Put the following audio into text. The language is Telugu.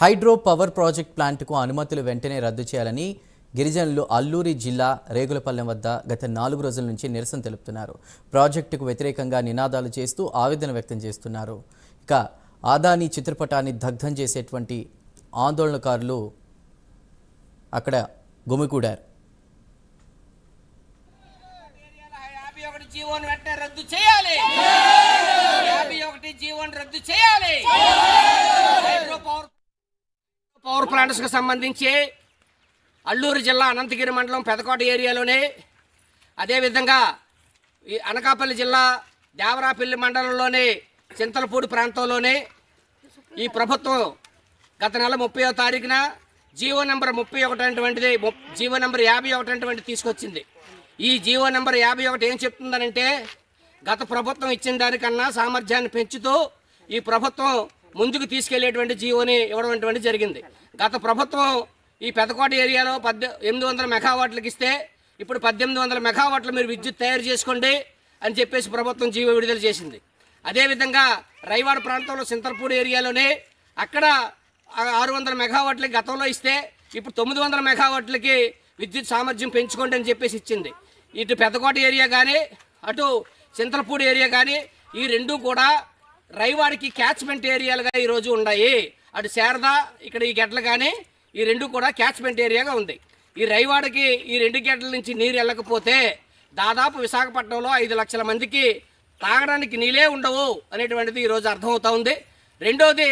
హైడ్రో పవర్ ప్రాజెక్ట్ ప్లాంట్కు అనుమతులు వెంటనే రద్దు చేయాలని గిరిజనులు అల్లూరి జిల్లా రేగులపల్లెం వద్ద గత నాలుగు రోజుల నుంచి నిరసన తెలుపుతున్నారు. ప్రాజెక్టుకు వ్యతిరేకంగా నినాదాలు చేస్తూ ఆవేదన వ్యక్తం చేస్తున్నారు. ఇక ఆదాని చిత్రపటాన్ని దగ్ధం చేసేటువంటి ఆందోళనకారులు అక్కడ గుమికూడారు. రద్దు చేయాలి. యాభై ఒకటి రద్దు చేయాలి హైడ్రో పవర్ పవర్ సంబంధించి అల్లూరు జిల్లా అనంతగిరి మండలం పెదకోట ఏరియాలోనే అదేవిధంగా ఈ అనకాపల్లి జిల్లా దేవరాపల్లి మండలంలోని చింతలపూడి ప్రాంతంలోనే ఈ ప్రభుత్వం గత నెల ముప్పై తారీఖున జీవో నెంబర్ ముప్పై ఒకటి అటువంటిది జీవో నెంబర్ యాభై ఒకటి అనేటువంటిది తీసుకొచ్చింది. ఈ జీవో నెంబర్ యాభై ఒకటి ఏం చెప్తుందనంటే గత ప్రభుత్వం ఇచ్చిన దానికన్నా సామర్థ్యాన్ని పెంచుతూ ఈ ప్రభుత్వం ముందుకు తీసుకెళ్ళేటువంటి జీవోని ఇవ్వడం జరిగింది. గత ప్రభుత్వం ఈ పెదకోట ఏరియాలో పద్దె ఎనిమిది వందల మెగావాట్లకు ఇస్తే ఇప్పుడు పద్దెనిమిది వందల మెగావాట్లు మీరు విద్యుత్ తయారు చేసుకోండి అని చెప్పేసి ప్రభుత్వం జీవో విడుదల చేసింది. అదేవిధంగా రైవాడ ప్రాంతంలో సింతర్పూడి ఏరియాలోనే అక్కడ ఆరు వందల మెగావాట్లకి గతంలో ఇస్తే ఇప్పుడు తొమ్మిది వందల మెగావాట్లకి విద్యుత్ సామర్థ్యం పెంచుకోండి అని చెప్పేసి ఇచ్చింది. ఇటు పెద్దకోట ఏరియా కానీ అటు చింతలపూడి ఏరియా కానీ ఈ రెండు కూడా రైవాడికి క్యాచ్మెంట్ ఏరియాలుగా ఈరోజు ఉన్నాయి. అటు శారద ఇక్కడ ఈ గెడ్డలు కానీ ఈ రెండు కూడా క్యాచ్మెంట్ ఏరియాగా ఉంది. ఈ రైవాడకి ఈ రెండు గెడ్ల నుంచి నీరు వెళ్ళకపోతే దాదాపు విశాఖపట్నంలో ఐదు లక్షల మందికి తాగడానికి నీళ్ళే ఉండవు అనేటువంటిది ఈరోజు అర్థమవుతా ఉంది. రెండోది